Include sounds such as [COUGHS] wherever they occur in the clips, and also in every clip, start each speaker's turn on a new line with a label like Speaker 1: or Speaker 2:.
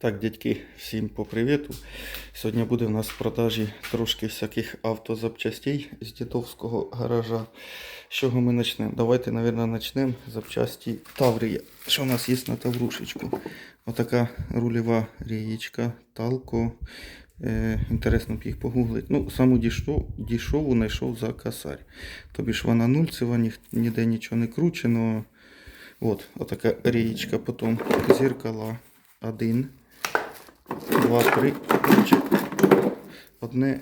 Speaker 1: Так, дядьки, всім по привіту. Сьогодні буде в нас в продажі трошки всяких автозапчастей з дідовського гаража. З чого ми почнемо? Давайте, мабуть, почнемо з запчасті Таврія. Що у нас є на Таврушечку? Отака рульова рієчка, талко. Е, інтересно б їх погуглити. Ну, саму дішов, дішову знайшов за косарь. Тобі ж вона нульцева, ні, ніде нічого не кручено. От, отака рієчка, потім зеркала. Один, два, три. Одне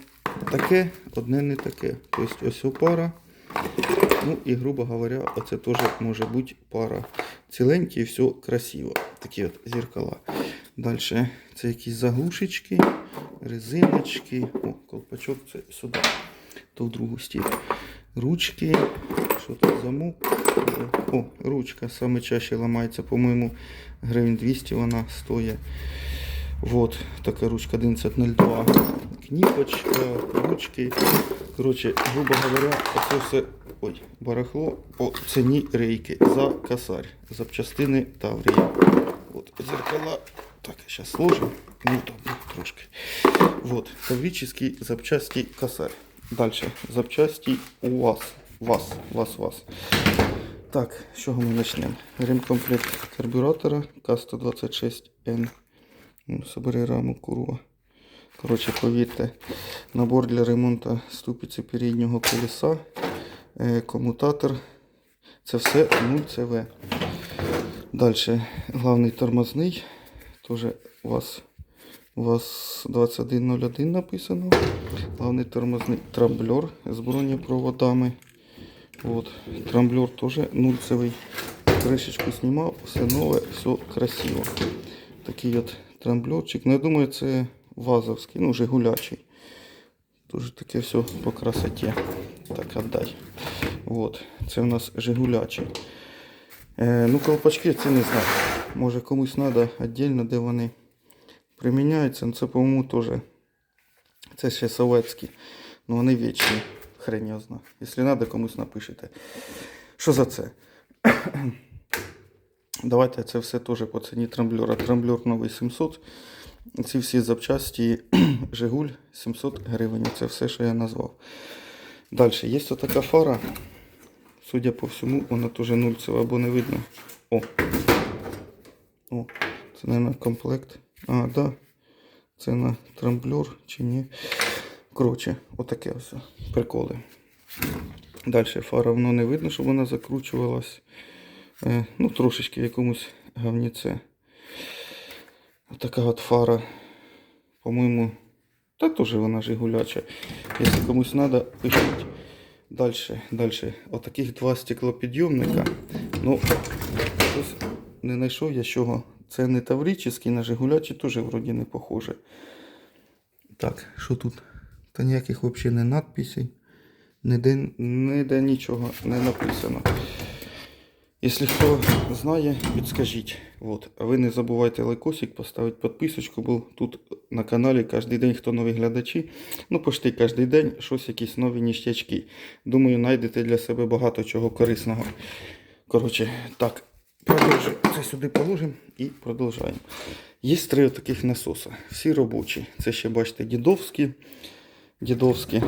Speaker 1: таке, одне не таке. Тобто ось пара. Ну і, грубо говоря, оце теж може бути пара. Ціленькі і все красиво. Такі от зеркала. Далі це якісь заглушечки, резиночки. О, колпачок це сюди. То в другу стіль. Ручки. Що тут замок? О, ручка саме чаще ламається, по-моєму, гривень 200 вона стоїть. Вот, така ручка 1102. Кніпочка, ручки. Коротше, грубо говоря, це все ой, барахло по ціні рейки за косарь. Запчастини Таврія. От, зеркала. Так, зараз сложим. Неудобно трошки. Вот, таврический запчасти косарь. Дальше. Запчасти УАЗ. ВАЗ, ВАЗ, ВАЗ. Так, з чого ми почнемо? Ремкомплект карбюратора К126N. Собери раму курва. Коротше, повірте, набор для ремонту ступиці переднього колеса, е, комутатор. Це все 0CV. Далі, главний тормозний. Теж у вас, у вас 2101 написано. Главний тормозний трамблер з бронепроводами. Вот. Трамблер тоже нульцевый. Крышечку снимал, все нове, все красиво. Такий от трамблерчик. Ну, я думаю, це вазовський, ну, жигулячий. Дуже таке все по красоті. Так, отдай. Вот. Це у нас жигулячий. Е, ну, колпачки це не знаю. Може комусь треба віддільно, де вони приміняються. Ну, це, по-моєму, теж. Це ще советські. Ну вони вічні. Хрень його зна. Якщо треба, комусь напишете. Що за це? Давайте це все теж по ціні трамблера. Трамблер новий 700. Ці всі запчасті [CLEARS THROAT] Жигуль 700 гривень. Це все, що я назвав. Далі, є така фара. Судя по всьому, вона теж нульцева, або не видно. О! О, це, мабуть, комплект. А, да. Це на трамблер чи ні. Коротше, отаке ось. Приколи. Далі фара воно не видно, щоб вона закручувалась. Е, ну, трошечки в якомусь говніце. Отака от фара. По-моєму, та теж вона жигуляча. Якщо комусь треба, пишіть. Далі, далі. Отаких два стеклопідйомника. Ну, не знайшов я чого. Це не таврический, на жигулячі теж вроді не похоже. Так, що тут? Та ніяких взагалі не надписей. Ніде, ніде нічого не написано. Якщо хто знає, підскажіть. Вот. А ви не забувайте лайкосик, поставити підписочку, бо тут на каналі кожен день хто нові глядачі. Ну, почти кожен день щось якісь нові ніштячки. Думаю, знайдете для себе багато чого корисного. Коротше, так, продовжуємо. Це сюди положимо і продовжуємо. Є три таких насоса. Всі робочі. Це ще бачите дідовські. Дідовські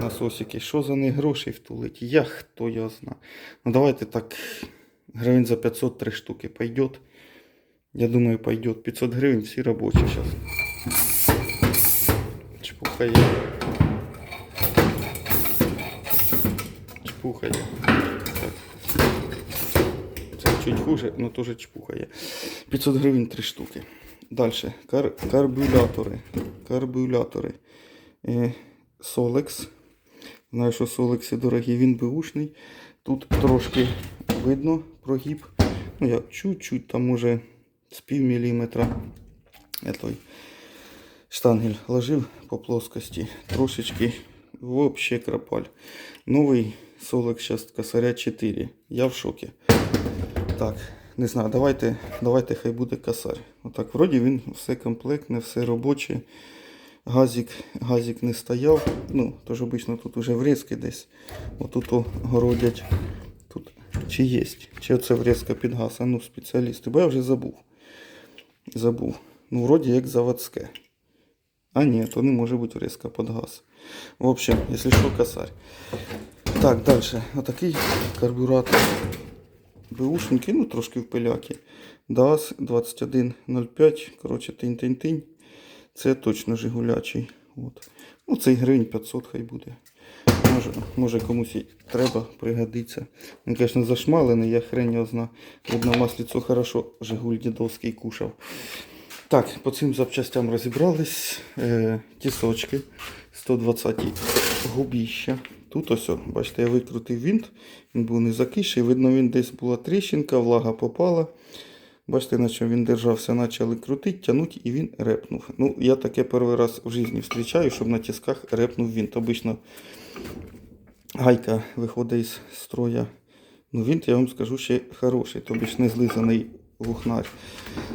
Speaker 1: насосики. Що за них гроші втулить? Я хто його зна. Ну давайте так. Гривень за 500 три штуки пойдет. Я думаю, пойдет. 500 гривень всі робочі зараз. Чпухає. Чпухає. Так. Це чуть хуже, але теж чпухає. 500 гривень три штуки. Далі. Кар карбюлятори. Карбюлятори. Е, Solex. Знаю, що Solex дорогі, він беушний. Тут трошки видно прогиб. Ну як чуть-чуть, там може з пів міліметра. Я той штангель ложив по плоскості. Трошечки вообще крапаль. Новий Solex зараз косаря 4. Я в шокі. Так, не знаю, давайте, давайте хай буде косарь. Отак, вроді він все комплектне, все робоче. Газик, газик не стояв. Ну, тож обично тут уже врізки десь. Отут о, городять. Чи є, чи оце врізка під газ. А ну, спеціалісти, бо я вже забув. Забув. Ну, вроді як заводське. А ні, то не може бути різка під газ. В общем, якщо що, косарь. Так, далі. Отакий карбюратор. Бушенький, ну трошки в пиляки. ДАС 2105. Коротше, тинь-тинь-тинь. Це точно Жигулячий. От. Ну, цей гривень 500 хай буде. Може, може комусь і треба, пригодиться. Він, звісно, зашмалений, я хрень його зна. Видно, маслицо хорошо Жигуль дідовський кушав. Так, по цим запчастям розібрались. Е, тісочки 120 губіща. Тут ось, бачите, я викрутив винт, він був не закиший. Видно, він десь була тріщинка, влага попала. Бачите, на чому він держався, почали крутити, тягнути і він репнув. Ну, я таке перший раз в житті зустрічаю, щоб на тисках репнув винт. Обично гайка виходить із строя. Ну, Він, я вам скажу, ще хороший, тобі ж не злизаний вухнар.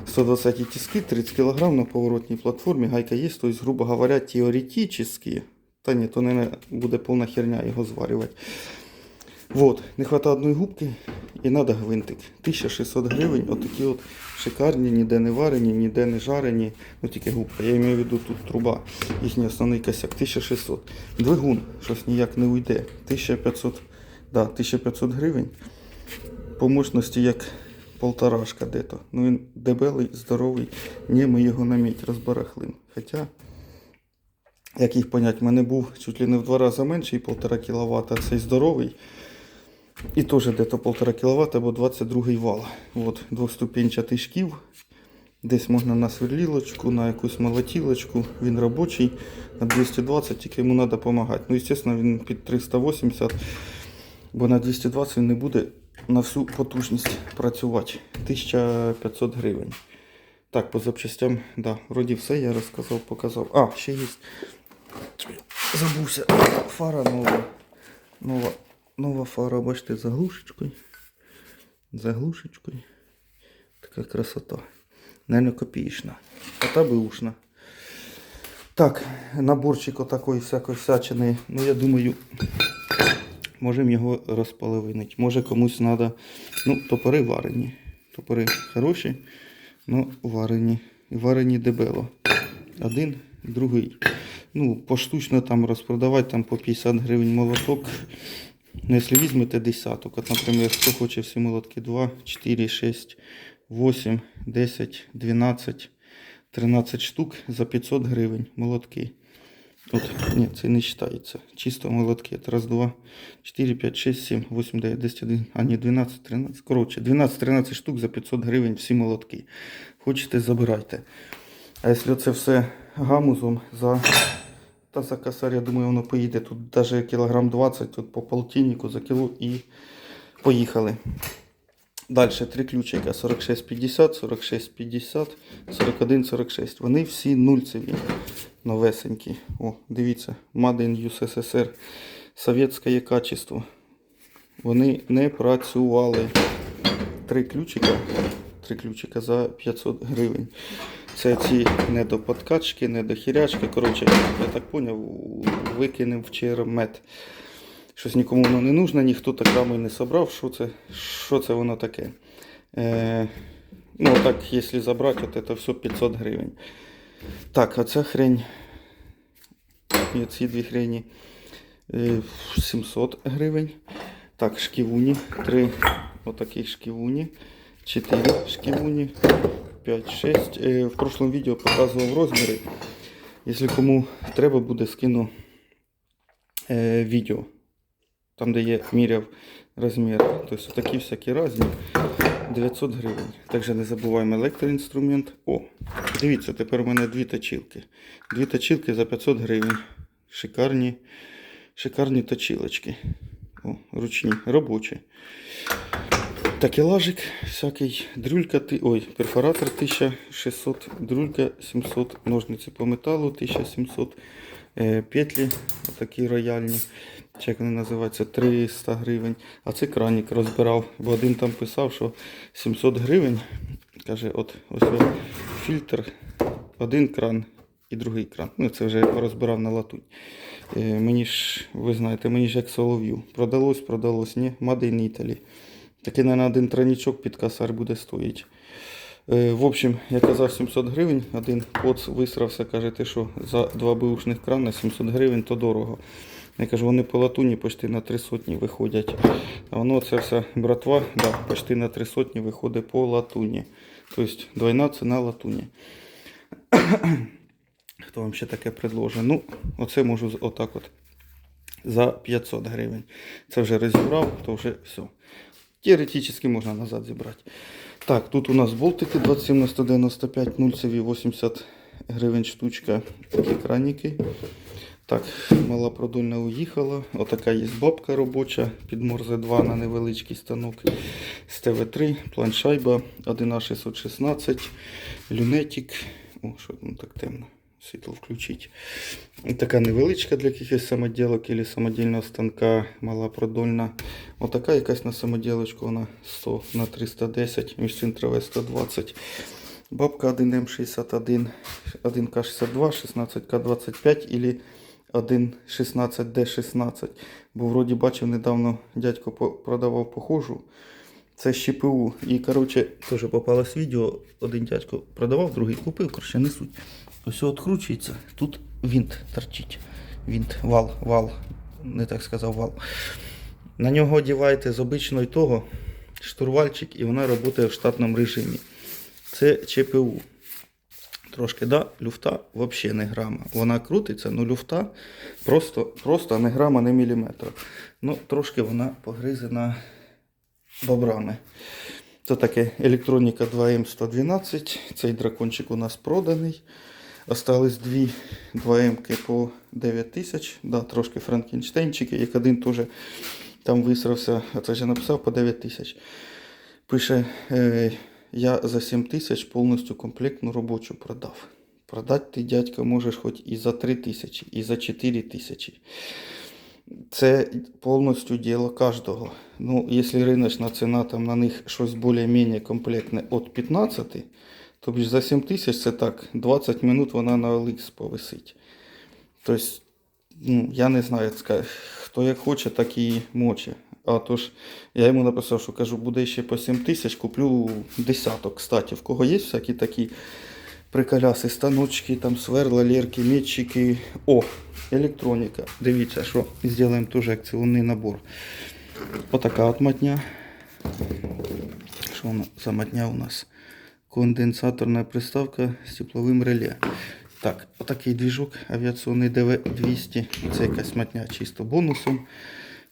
Speaker 1: 120 тиски, 30 кг на поворотній платформі. Гайка є, тобто, грубо говоря, теоретически. Та ні, то не буде повна херня його зварювати. Вот, не хватає одної губки і треба гвинтик. 1600 гривень, отакі от шикарні, ніде не варені, ніде не жарені. Ну тільки губка. Я маю в виду тут труба. Їхній основний косяк. 1600. Двигун, щось ніяк не уйде. 1500, да, 1500 гривень. По мощності як полторашка де-то. Ну він дебелий, здоровий. Ні, ми його на мідь розбарахлим. Хоча, як їх понять, в мене був чуть ли не в два рази менший, 1,5 кВт, а цей здоровий. І теж десь полтора кВт або 22 вал. От, двохступенчатий шків. Десь можна на сверлілочку, на якусь молотілочку. Він робочий на 220, тільки йому треба допомагати. Ну, звісно, він під 380, бо на 220 він не буде на всю потужність працювати. 1500 гривень. Так, по запчастям, да, вроді все я розказав, показав. А, ще є. Забувся. Фара нова. Нова. Нова фара, бачите, заглушечкою. Заглушечкою. Така красота. Наверно, копієчна. А та беушна. Так, наборчик отакої всякої всячини. Ну, я думаю, можемо його розполовинити. Може комусь треба. Ну, топори варені. Топори хороші, ну варені. Варені дебело. Один, другий. Ну, поштучно там розпродавати там по 50 гривень молоток. Ну, якщо візьмете десяток, от, наприклад, хто хоче всі молотки 2, 4, 6, 8, 10, 12, 13 штук за 500 гривень молотки. От, ні, це не вважається. Чисто молотки. От раз, два, 4, 5, 6, 7, 8, 9, 10, 11, а ні, 12, 13. Коротше, 12-13 штук за 500 гривень всі молотки. Хочете, забирайте. А якщо це все гамузом за та за косарь, я думаю, воно поїде. Тут навіть кілограм 20, тут по полтиннику за кіло і поїхали. Далі три ключика 4650, 4650, 4146. Вони всі нульцеві, новесенькі. О, дивіться, Made in USSR. Совєтське качество. Вони не працювали. Три ключика. Три ключика за 500 гривень. Це ці не до подкачки, не до хірячки. Коротше, я так поняв, викинув в чермет. Щось нікому воно не нужно, ніхто так само і не собрав. Що це, що це воно таке? Е, ну, так, якщо забрати, от це все 500 гривень. Так, а ця хрень. І ці дві хрені е, 700 гривень. Так, шківуні. Три отаких шківуні. 4 шківуні. 5, 6. Е, в прошлом відео показував розміри. Якщо кому треба буде, скину е, відео. Там, де я міряв розмір. Тобто такі всякі різні. 900 гривень. Також не забуваємо електроінструмент. О, дивіться, тепер у мене дві точилки. Дві точилки за 500 гривень. Шикарні, шикарні точилочки. О, ручні, робочі. Такелажик всякий, дрюлька, ой, перфоратор 1600, дрюлька 700, ножниці по металу 1700, е, петлі такі рояльні, чи як вони називаються, 300 гривень. А це кранік розбирав, бо один там писав, що 700 гривень. Каже, от ось фільтр, один кран і другий кран. Ну, це вже розбирав на латунь. Е, мені ж, ви знаєте, мені ж як солов'ю. Продалось, продалось, ні, Made in Italy. Такий, на один тройничок під косарь буде стоїть. Е, В общем, я казав 700 гривень, один поц висрався, каже, ти що за два бушних крана 700 гривень, то дорого. Я кажу, вони по латуні почти на три сотні виходять. А воно це все братва, да, почти на три сотні виходить по латуні. Тобто двойна ціна латуні. [COUGHS] Хто вам ще таке предложить? Ну, оце можу отак от. За 500 гривень. Це вже розібрав, то вже все. Теоретично можна назад зібрати. Так, тут у нас болтики 27 на 195, нульцеві 80 гривень штучка. Такі краніки. Так, мала продольна уїхала. Отака є бабка робоча під Морзе 2 на невеличкий станок. З ТВ3, планшайба 1А616, люнетик. О, що там так темно. Світло включить. Така невеличка для якихось самоділок або самодільного станка, мала продольна. Отака якась на самоділочку, вона 100 на 310, міжцентрове 120. Бабка 1М61, 1К62, 16К25 или 1.16D16. Бо вроді бачив недавно дядько продавав похожу. Це з ЧПУ. І коротше, теж попалось відео. Один дядько продавав, другий купив, коротше, не суть. Ось відкручується, тут винт торчить. Винт, вал, вал. Не так сказав вал. На нього одіваєте з обичного того штурвальчик і вона працює в штатному режимі. Це ЧПУ. Трошки, да, люфта взагалі не грама. Вона крутиться, але люфта просто, просто не грама, не міліметра. Ну, трошки вона погризена бобрами. Це таке електроніка 2М112. Цей дракончик у нас проданий. Остались дві 2М по 9 тисяч. Да, трошки франкенштейнчики, як один теж там висрався, а це я написав по 9 тисяч. Пише, е, я за 7 тисяч повністю комплектну робочу продав. Продати ти, дядька, можеш хоч і за 3 тисячі, і за 4 тисячі. Це повністю діло кожного. Ну, якщо риночна ціна там на них щось більш-менш комплектне від 15, то більш за 7 тисяч це так, 20 минут вона на OLX повисить. Тобто, ну, я не знаю, хто як хоче, так і моче. А то ж, я йому написав, що кажу, буде ще по 7 тисяч, куплю десяток. Кстати, в кого є всякі такі приколяси, станочки, там сверла, лірки, метчики. О, електроніка. Дивіться, що зробимо теж акціонний набор. Отака от матня. Що вона за матня у нас? Конденсаторна приставка з тепловим реле. Так, отакий двіжок авіаційний ДВ-200. Це якась матня чисто бонусом.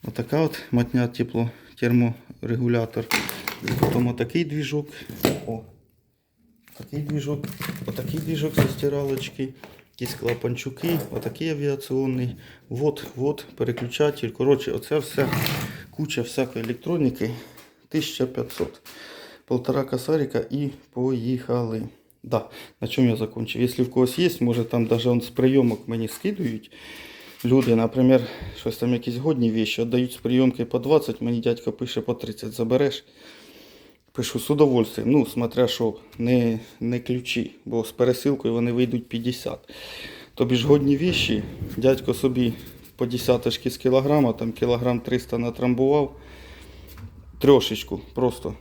Speaker 1: Отака от матня тепло терморегулятор. Потім отакий двіжок. О, такий двіжок, отакий двіжок зі стиралочки, якісь клапанчуки, отакий авіаційний. Вот, вот, переключатель. Коротше, оце все куча всякої електроніки. 1500. Полтора косарика і поїхали. Да, на чому я закончив? Якщо в когось є, може там даже он з прийомок мені скидують. Люди, наприклад, щось там якісь годні вещи віддають з прийомки по 20, мені дядько пише по 30 забереш. Пишу з удовольствием. Ну, смотря що, не, не ключі, бо з пересилкою вони вийдуть 50. Тобі ж годні вещі, дядько собі по десяточки з кілограма, там кілограм 300 натрамбував. Трошечку просто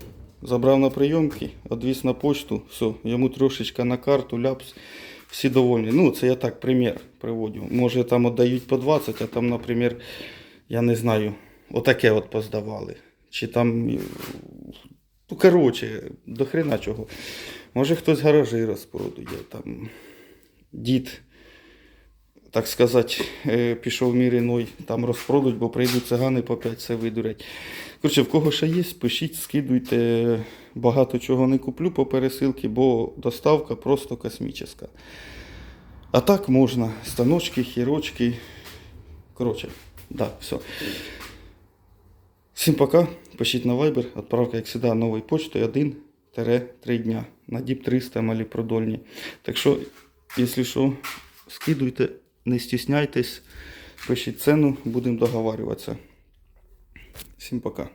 Speaker 1: забрав на прийомки, відвіз на почту, все, йому трошечка на карту, ляпс, всі довольні. Ну, це я так примір приводю. Може там віддають по 20, а там, наприклад, я не знаю, отаке от поздавали. Чи там, ну, коротше, до хрена чого. Може хтось гаражі розпродує, там дід, так сказати, е, пішов мір іной, там розпродуть, бо прийдуть цигани по 5 все видурять. Коротше, в кого ще є, пишіть, скидуйте. Багато чого не куплю по пересилці, бо доставка просто космічна. А так можна. Станочки, хірочки. Коротше, да, все. Всім пока. Пишіть на Viber. Отправка, як завжди, новою почтою 1-3 дня. На діп 300 малі продольні. Так що, якщо що, скидуйте, не стісняйтесь, пишіть ціну, будемо договарюватися. Всім пока.